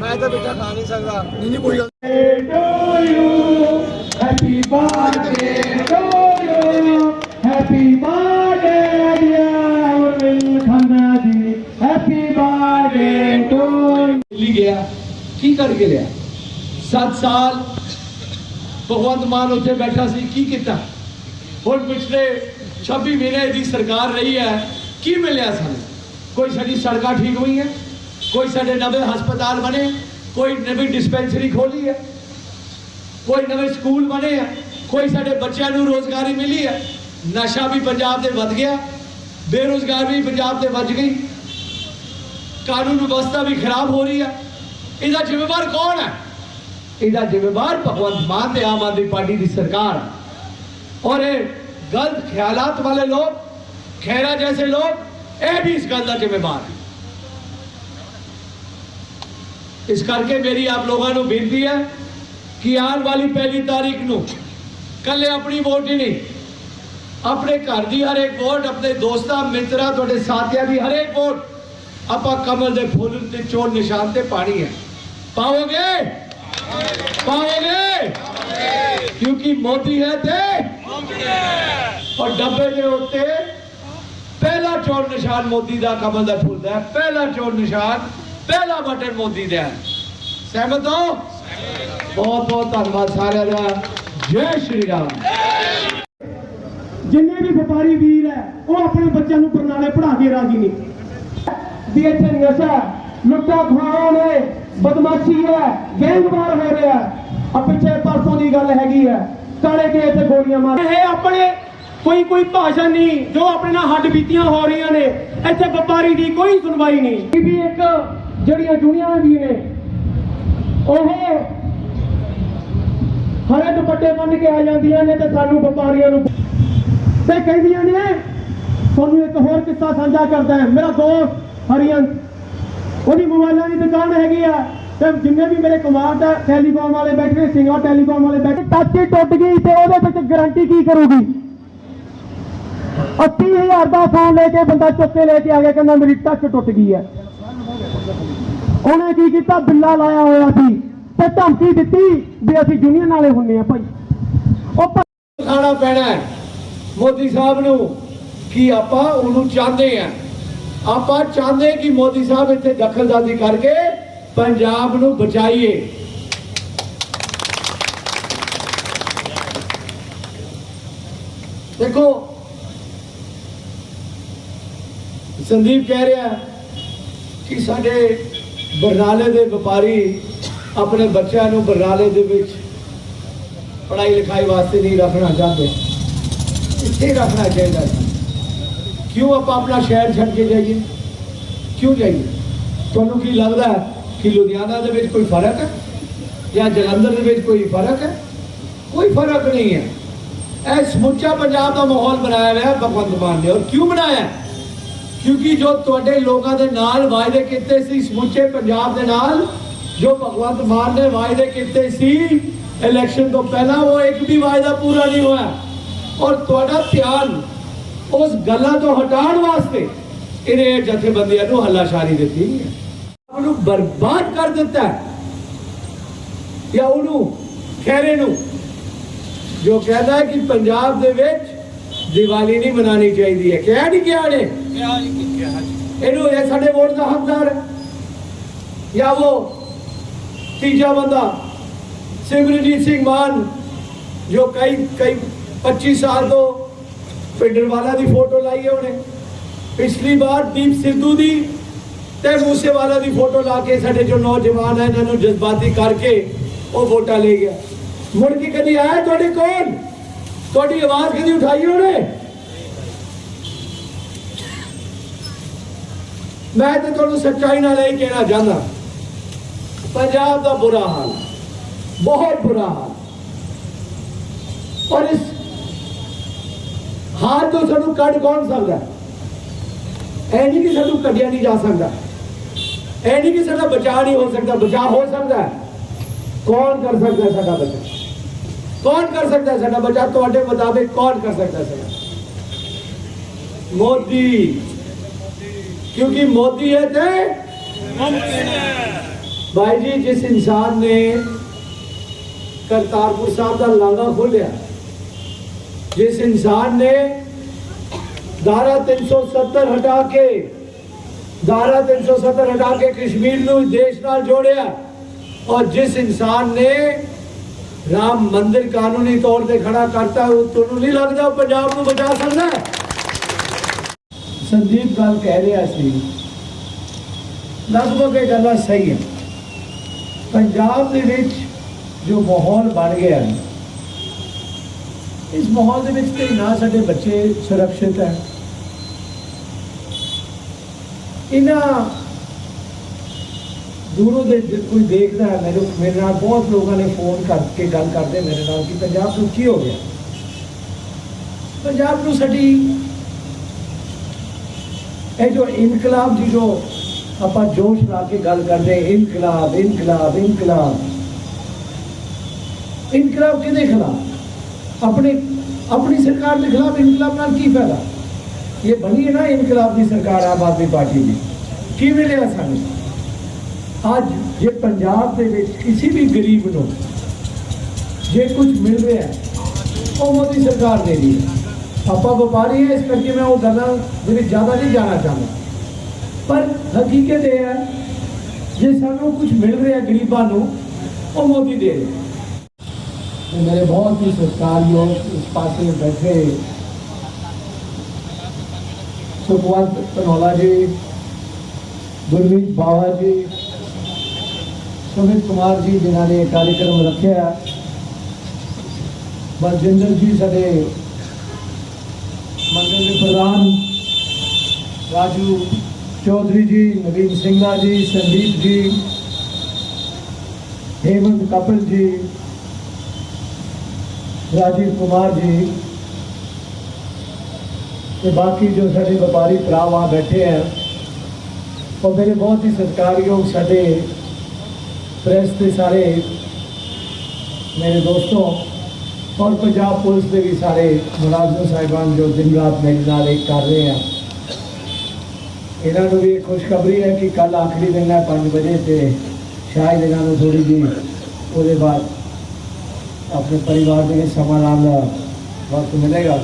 ਮੈਂ ਤਾਂ ਮਿੱਠਾ ਖਾ ਨਹੀਂ ਸਕਦਾ ਨਹੀਂ ਨਹੀਂ ਕੋਈ ਗੱਲ to you. Happy birthday to you. Happy birthday, dear Urmil Khanna ji. Happy birthday to you. Delhi ਗਿਆ ਕੀ ਕਰਕੇ ਲਿਆ 7 ਸਾਲ ਭਗਵੰਤ ਮਾਨ ਉੱਥੇ ਬੈਠਾ ਸੀ ਕੀ ਕੀਤਾ ਹੁਣ ਪਿਛਲੇ 26 ਮਹੀਨੇ ਦੀ ਸਰਕਾਰ ਰਹੀ ਹੈ ਕੀ ਮਿਲਿਆ ਸਾਨੂੰ ਕੋਈ ਸਾਡੀ ਸੜਕਾਂ ਠੀਕ ਹੋਈਆਂ ਕੋਈ ਸਾਡੇ ਨਵੇਂ ਹਸਪਤਾਲ ਬਣੇ, ਕੋਈ ਨਵੀਂ ਡਿਸਪੈਂਸਰੀ ਖੋਲੀ ਹੈ, ਕੋਈ ਨਵੇਂ ਸਕੂਲ ਬਣੇ ਆ ਕੋਈ ਸਾਡੇ ਬੱਚਿਆਂ ਨੂੰ ਰੋਜ਼ਗਾਰੀ ਮਿਲੀ ਹੈ, ਨਸ਼ਾ ਵੀ ਪੰਜਾਬ ਦੇ ਵੱਧ ਗਿਆ, ਬੇਰੋਜ਼ਗਾਰੀ ਵੀ ਪੰਜਾਬ ਦੇ ਵੱਧ ਗਈ, ਕਾਨੂੰਨ ਵਿਵਸਥਾ ਵੀ ਖਰਾਬ ਹੋ ਰਹੀ ਹੈ, ਇਹਦਾ ਜ਼ਿੰਮੇਵਾਰ ਕੌਣ ਹੈ? ਇਹਦਾ ਜ਼ਿੰਮੇਵਾਰ ਭਗਵੰਤ ਮਾਨ ਤੇ ਆਮ ਆਦਮੀ ਪਾਰਟੀ ਦੀ ਸਰਕਾਰ ਔਰ ਇਹ ਗਲਤ ਖਿਆਲਾਤ ਵਾਲੇ ਲੋਕ ਖੈਰਾ ਜੈਸੇ ਲੋਕ, ਇਹ ਵੀ ਇਸ ਗੱਲ ਦਾ ਜ਼ਿੰਮੇਵਾਰ ਹੈ। ਇਸ ਕਰਕੇ ਮੇਰੀ ਆਪ ਲੋਕਾਂ ਨੂੰ ਬੇਨਤੀ ਹੈ ਕਿ ਆਉਣ ਵਾਲੀ ਪਹਿਲੀ ਤਾਰੀਖ ਨੂੰ ਕੱਲੇ ਆਪਣੀ ਵੋਟ ਹੀ ਨਹੀਂ, ਆਪਣੇ ਘਰ ਦੀ ਹਰ ਇੱਕ ਵੋਟ, ਆਪਣੇ ਦੋਸਤਾਂ, ਮਿੱਤਰਾਂ, ਤੁਹਾਡੇ ਸਾਥੀਆਂ ਦੀ ਹਰ ਇੱਕ ਵੋਟ ਆਪਾਂ ਕਮਲ ਦੇ ਫੁੱਲ ਤੇ ਚੋਣ ਨਿਸ਼ਾਨ ਤੇ ਪਾਣੀ ਹੈ। ਪਾਓਗੇ? ਪਾਓਗੇ? ਕਿਉਂਕਿ ਮੋਦੀ ਹੈ ਤੇ ਔਰ ਡੱਬੇ ਦੇ ਉੱਤੇ ਪਹਿਲਾ ਚੋਣ ਨਿਸ਼ਾਨ ਮੋਦੀ ਦਾ, ਕਮਲ ਦਾ ਫੁੱਲ ਦਾ ਪਹਿਲਾ ਚੋਣ ਨਿਸ਼ਾਨ ਪਹਿਲਾ ਬਟਨ ਮੋਦੀ ਦਾ ਹੈ। ਸਹਿਮਤ ਹੋ? ਬਹੁਤ ਬਹੁਤ ਧੰਨਵਾਦ ਸਾਰਿਆਂ ਦਾ। ਜੈ ਸ਼੍ਰੀ ਰਾਮ। ਜਿੰਨੇ ਵੀ ਵਪਾਰੀ ਵੀਰ ਹੈ, ਉਹ ਆਪਣੇ ਬੱਚਿਆਂ ਨੂੰ ਬਰਨਾਲੇ ਪੜ੍ਹਾ ਕੇ ਰਾਜੀ ਨਹੀਂ। ਵੀ ਇੱਥੇ ਨਸ਼ਾ, ਲੁੱਟਾ ਖੋਹਾਂ ਨੇ, ਬਦਮਾਸ਼ੀ ਹੈ ਗੈਂਗਵਾਰ ਹੋ ਰਿਹਾ ਆ ਪਿੱਛੇ ਪਰਸੋਂ ਦੀ ਗੱਲ ਹੈਗੀ ਹੈ, ਕਾਲੇ ਕੇ ਇੱਥੇ ਗੋਲੀਆਂ ਮਾਰ ਇਹ ਆਪਣੇ ਕੋਈ ਕੋਈ ਭਾਸ਼ਾ ਨਹੀਂ, ਜੋ ਆਪਣੇ ਨਾਲ ਹੱਡ ਬੀਤੀਆਂ ਹੋ ਰਹੀਆਂ ਨੇ। ਇੱਥੇ ਵਪਾਰੀ ਦੀ ਕੋਈ ਸੁਣਵਾਈ ਨਹੀਂ। ਵੀ ਇੱਕ ਜਿਹੜੀਆਂ ਜੁੜੀਆਂ ਵੀ ਨੇ, ਉਹ ਹਰੇ ਦੁਪੱਟੇ ਬੰਨ ਕੇ ਆ ਜਾਂਦੀਆਂ ਨੇ ਤੇ ਸਾਨੂੰ ਵਪਾਰੀਆਂ ਨੂੰ ਤੇ ਕਹਿੰਦੀਆਂ ਨੇ, ਤੁਹਾਨੂੰ ਇੱਕ ਹੋਰ ਕਿੱਸਾ ਸਾਂਝਾ ਕਰਦਾ ਮੇਰਾ ਦੋਸਤ ਹਰੀਅਨ, ਉਹਦੀ ਮੋਬਾਈਲਾਂ ਦੀ ਦੁਕਾਨ ਹੈਗੀ ਆ ਤੇ ਜਿੰਨੇ ਵੀ ਮੇਰੇ ਕੁਮਾਰ ਦਾ ਟੈਲੀਕਾਮ ਵਾਲੇ ਬੈਠੇ ਨੇ ਸਿੰਗਾ ਟੈਲੀਕਾਮ ਵਾਲੇ ਬੈਠੇ ਟੱਚ ਹੀ ਟੁੱਟ ਗਈ ਤੇ ਉਹਦੇ ਵਿੱਚ ਗਾਰੰਟੀ ਕੀ ਕਰੂਗੀ? 80000 ਦਾ ਫੋਨ ਲੈ ਕੇ ਬੰਦਾ ਚੁੱਕ ਕੇ ਲੈ ਕੇ ਆ ਗਿਆ, ਕਹਿੰਦਾ ਮੇਰੀ ਟੱਚ ਟੁੱਟ ਗਈ ਹੈ ਉਹਨੇ ਕੀ ਕੀਤਾ? ਬਿੱਲਾ ਲਾਇਆ ਹੋਇਆ ਸੀ ਤੇ ਧਮਕੀ ਦਿੱਤੀ ਵੀ ਅਸੀਂ ਯੂਨੀਅਨ ਵਾਲੇ ਹੁੰਨੇ ਆ ਭਾਈ। ਉਹ ਖਾਣਾ ਪੈਣਾ ਮੋਦੀ ਸਾਹਿਬ ਨੂੰ ਕਿ ਆਪਾਂ ਉਹਨੂੰ ਚਾਹੁੰਦੇ ਆ ਆਪਾਂ ਚਾਹੁੰਦੇ ਕਿ ਮੋਦੀ ਸਾਹਿਬ ਇੱਥੇ ਦਖਲਅੰਦਾਜ਼ੀ ਕਰਕੇ ਪੰਜਾਬ ਨੂੰ ਬਚਾਈਏ। ਦੇਖੋ, ਸੰਦੀਪ ਕਹਿ ਰਿਹਾ ਕਿ ਸਾਡੇ ਬਰਨਾਲੇ ਦੇ ਵਪਾਰੀ ਆਪਣੇ ਬੱਚਿਆਂ ਨੂੰ ਬਰਨਾਲੇ ਦੇ ਵਿੱਚ ਪੜ੍ਹਾਈ ਲਿਖਾਈ ਵਾਸਤੇ ਨਹੀਂ ਰੱਖਣਾ ਚਾਹੁੰਦੇ। ਇੱਥੇ ਰੱਖਣਾ ਚਾਹੀਦਾ ਕਿਉਂ ਆਪਾਂ ਆਪਣਾ ਸ਼ਹਿਰ ਛੱਡ ਕੇ ਜਾਈਏ? ਕਿਉਂ ਜਾਈਏ? ਤੁਹਾਨੂੰ ਕੀ ਲੱਗਦਾ ਕਿ ਲੁਧਿਆਣਾ ਦੇ ਵਿੱਚ ਕੋਈ ਫ਼ਰਕ ਹੈ? ਜਾਂ ਜਲੰਧਰ ਦੇ ਵਿੱਚ ਕੋਈ ਫ਼ਰਕ ਹੈ? ਕੋਈ ਫ਼ਰਕ ਨਹੀਂ ਹੈ। ਇਹ ਸਮੁੱਚਾ ਪੰਜਾਬ ਦਾ ਮਾਹੌਲ ਬਣਾਇਆ ਹੋਇਆ ਭਗਵੰਤ ਮਾਨ ਨੇ। ਔਰ ਕਿਉਂ ਬਣਾਇਆ ਕਿਉਂਕਿ ਜੋ ਤੁਹਾਡੇ ਲੋਕਾਂ ਦੇ ਨਾਲ ਵਾਅਦੇ ਕੀਤੇ ਸੀ, ਸਮੁੱਚੇ ਪੰਜਾਬ ਦੇ ਨਾਲ, ਜੋ ਭਗਵੰਤ ਮਾਨ ਨੇ ਵਾਅਦੇ ਕੀਤੇ ਸੀ ਇਲੈਕਸ਼ਨ ਤੋਂ ਪਹਿਲਾਂ ਉਹ ਇੱਕ ਵੀ ਵਾਅਦਾ ਪੂਰਾ ਨਹੀਂ ਹੋਇਆ। ਔਰ ਤੁਹਾਡਾ ਧਿਆਨ ਉਸ ਗੱਲਾਂ ਤੋਂ ਹਟਾਉਣ ਵਾਸਤੇ ਇਹਨੇ ਜਥੇਬੰਦੀਆਂ ਨੂੰ ਹੱਲਾਸ਼ਾਰੀ ਦਿੱਤੀ ਹੈ। ਉਹਨੂੰ ਬਰਬਾਦ ਕਰ ਦਿੱਤਾ ਜਾਂ ਉਹਨੂੰ ਖੈਰੇ ਨੂੰ, ਜੋ ਕਹਿੰਦਾ ਕਿ ਪੰਜਾਬ ਦੇ ਵਿੱਚ ਦੀਵਾਲੀ ਨਹੀਂ ਮਨਾਉਣੀ ਚਾਹੀਦੀ ਹੈ। ਕਿਹਾ ਨਹੀਂ ਕਿਹਾ ਨੇ ਇਹਨੂੰ ਇਹ ਸਾਡੇ ਵੋਟ ਦਾ ਹੱਕਦਾਰ। ਜਾਂ ਉਹ ਤੀਜਾ ਬੰਦਾ ਸਿਮਰਨਜੀਤ ਸਿੰਘ ਮਾਨ ਜੋ ਕਈ ਕਈ 25 ਸਾਲ ਤੋਂ ਪਿੰਡਰਵਾਲਾ ਦੀ ਫੋਟੋ ਲਾਈ ਹੈ ਉਹਨੇ। ਪਿਛਲੀ ਵਾਰ ਦੀਪ ਸਿੱਧੂ ਦੀ ਤੇ ਮੂਸੇਵਾਲਾ ਦੀ ਫੋਟੋ ਲਾ ਕੇ ਸਾਡੇ ਜੋ ਨੌਜਵਾਨ ਹੈ ਇਹਨਾਂ ਨੂੰ ਜਜ਼ਬਾਤੀ ਕਰਕੇ ਉਹ ਵੋਟਾਂ ਲੈ ਗਿਆ। ਮੁੜ ਕੇ ਕਦੀ ਆਇਆ ਤੁਹਾਡੇ ਕੋਲ? ਤੁਹਾਡੀ ਆਵਾਜ਼ ਕਦੀ ਉਠਾਈ ਉਹਨੇ? ਮੈਂ ਤੇ ਤੁਹਾਨੂੰ ਸੱਚਾਈ ਨਾਲ ਇਹ ਕਹਿਣਾ ਚਾਹੁੰਦਾ, ਪੰਜਾਬ ਦਾ ਬੁਰਾ ਹਾਲ, ਬਹੁਤ ਬੁਰਾ ਹਾਲ। ਔਰ ਇਸ ਹਾਲ ਤੋਂ ਸਾਨੂੰ ਕੱਢ ਕੌਣ ਸਕਦਾ? ਹੈ? ਇਹ ਨਹੀਂ ਕਿ ਸਾਨੂੰ ਕੱਢਿਆ ਨਹੀਂ ਜਾ ਸਕਦਾ। ਇਹ ਨਹੀਂ ਕਿ ਸਾਡਾ ਬਚਾਅ ਨਹੀਂ ਹੋ ਸਕਦਾ, ਬਚਾਅ ਹੋ ਸਕਦਾ। ਕੌਣ ਕਰ ਸਕਦਾ ਸਾਡਾ ਬਚਾਅ? ਕੌਣ ਕਰ ਸਕਦਾ ਹੈ ਸਾਡਾ ਬਚਾਅ ਤੁਹਾਡੇ ਮੁਤਾਬਿਕ ਕੌਣ ਕਰ ਸਕਦਾ ਹੈ ਸਾਡਾ ਮੋਦੀ ਕਿਉਂਕਿ ਮੋਦੀ ਹੈ ਤੇ ਭਾਈ ਜੀ ਜਿਸ ਇਨਸਾਨ ਨੇ ਕਰਤਾਰਪੁਰ ਸਾਹਿਬ ਦਾ ਲਾਂਘਾ ਖੋਲਿਆ ਜਿਸ ਇਨਸਾਨ ਨੇ ਧਾਰਾ 370 ਹਟਾ ਕੇ ਧਾਰਾ 370 ਹਟਾ ਕੇ ਕਸ਼ਮੀਰ ਨੂੰ ਦੇਸ਼ ਨਾਲ ਜੋੜਿਆ ਔਰ ਜਿਸ ਇਨਸਾਨ ਨੇ ਰਾਮ ਮੰਦਿਰ ਕਾਨੂੰਨੀ ਤੌਰ ਤੇ ਖੜਾ ਕਰਤਾ, ਉਹ ਤੁਹਾਨੂੰ ਨਹੀਂ ਲੱਗਦਾ ਉਹ ਪੰਜਾਬ ਨੂੰ ਬਚਾ ਸਕਦਾ? ਸੰਦੀਪ ਗੱਲ ਕਹਿ ਰਿਹਾ ਸੀ। ਲਗਭਗ ਇਹ ਗੱਲਾਂ ਸਹੀ ਹੈ। ਪੰਜਾਬ ਦੇ ਵਿੱਚ ਜੋ ਮਾਹੌਲ ਬਣ ਗਿਆ ਹੈ, ਇਸ ਮਾਹੌਲ ਦੇ ਵਿੱਚ ਕਈ ਨਾ ਸਾਡੇ ਬੱਚੇ ਸੁਰੱਖਿਅਤ ਹੈ। ਇਹਨਾਂ ਦੂਰੋਂ ਦੇ ਜੇ ਕੋਈ ਦੇਖਦਾ ਹੈ ਮੈਨੂੰ ਮੇਰੇ ਨਾਲ ਬਹੁਤ ਲੋਕਾਂ ਨੇ ਫੋਨ ਕਰਕੇ ਗੱਲ ਕਰਦੇ ਮੇਰੇ ਨਾਲ ਕਿ ਪੰਜਾਬ ਨੂੰ ਕੀ ਹੋ ਗਿਆ ਪੰਜਾਬ ਨੂੰ ਸਾਡੀ ਇਹ ਜੋ ਇਨਕਲਾਬ ਦੀ ਜੋ ਆਪਾਂ ਜੋਸ਼ ਲਾ ਕੇ ਗੱਲ ਕਰਦੇ ਹਾਂ, ਇਨਕਲਾਬ ਇਨਕਲਾਬ ਇਨਕਲਾਬ ਇਨਕਲਾਬ ਕਿਹਦੇ ਖਿਲਾਫ ਆਪਣੇ ਆਪਣੀ ਸਰਕਾਰ ਦੇ ਖਿਲਾਫ ਇਨਕਲਾਬ ਨਾਲ ਕੀ ਫਾਇਦਾ ਇਹ ਬਣੀ ਹੈ ਨਾ ਇਨਕਲਾਬ ਦੀ ਸਰਕਾਰ ਆਮ ਆਦਮੀ ਪਾਰਟੀ ਦੀ ਕੀ ਮਿਲਿਆ ਸਾਨੂੰ ਅੱਜ ਜੇ ਪੰਜਾਬ ਦੇ ਵਿੱਚ ਕਿਸੇ ਵੀ ਗਰੀਬ ਨੂੰ ਜੇ ਕੁਝ ਮਿਲ ਰਿਹਾ ਹੈ, ਉਹ ਮੋਦੀ ਸਰਕਾਰ ਦੇ ਰਹੀ ਹੈ। ਆਪਾਂ ਵਪਾਰੀ ਹੈ, ਇਸ ਕਰਕੇ ਮੈਂ ਉਹ ਗੱਲਾਂ ਦੇ ਵਿੱਚ ਜ਼ਿਆਦਾ ਨਹੀਂ ਜਾਣਾ ਚਾਹੁੰਦਾ। ਪਰ ਹਕੀਕਤ ਇਹ ਹੈ, ਜੇ ਸਾਨੂੰ ਕੁਝ ਮਿਲ ਰਿਹਾ ਗਰੀਬਾਂ ਨੂੰ, ਉਹ ਮੋਦੀ ਦੇ ਰਿਹਾ ਤੇ ਮੇਰੇ ਬਹੁਤ ਹੀ ਸਤਿਕਾਰਯੋਗ ਇਸ ਪਾਸੇ ਬੈਠੇ ਸੁਖਵੰਤ ਧਨੋਲਾ ਜੀ, ਗੁਰਮੀਤ ਬਾਵਾ ਜੀ ਸੁਮਿਤ ਕੁਮਾਰ ਜੀ ਜਿਨ੍ਹਾਂ ਨੇ ਇਹ ਕਾਰਜਕ੍ਰਮ ਰੱਖਿਆ ਬਲਜਿੰਦਰ ਜੀ ਸਾਡੇ ਮੰਡਲ ਦੇ ਪ੍ਰਧਾਨ ਰਾਜੂ ਚੌਧਰੀ ਜੀ ਨਵੀਨ ਸਿੰਘਾ ਜੀ ਸੰਦੀਪ ਜੀ हेमंत कपिल जी राजीव कुमार जी ਤੇ ਬਾਕੀ ਜੋ ਸਾਡੇ ਵਪਾਰੀ ਭਰਾ ਵਹਾਂ ਬੈਠੇ ਹੈ ਉਹ ਮੇਰੇ ਬਹੁਤ ਹੀ ਸਤਿਕਾਰਯੋਗ ਸਾਡੇ ਪ੍ਰੈਸ ਦੇ ਸਾਰੇ ਮੇਰੇ ਦੋਸਤੋਂ, ਔਰ ਪੰਜਾਬ ਪੁਲਿਸ ਦੇ ਵੀ ਸਾਰੇ ਮੁਲਾਜ਼ਮ ਸਾਹਿਬਾਨ ਜੋ ਦਿਨ ਰਾਤ ਮੇਰੇ ਨਾਲ ਇੱਕ ਕਰ ਰਹੇ ਆ। ਇਹਨਾਂ ਨੂੰ ਵੀ ਇਹ ਖੁਸ਼ਖਬਰੀ ਹੈ ਕਿ ਕੱਲ ਆਖਰੀ ਦਿਨ ਹੈ 5 ਵਜੇ ਤੇ ਸ਼ਾਇਦ ਇਹਨਾਂ ਨੂੰ ਥੋੜੀ ਜਿਹੀ ਉਹਦੇ ਬਾਅਦ ਆਪਣੇ ਪਰਿਵਾਰ ਦੇ ਵਿੱਚ ਸਮਾਂ ਲਾਉਣ ਦਾ ਵਕਤ ਮਿਲੇਗਾ।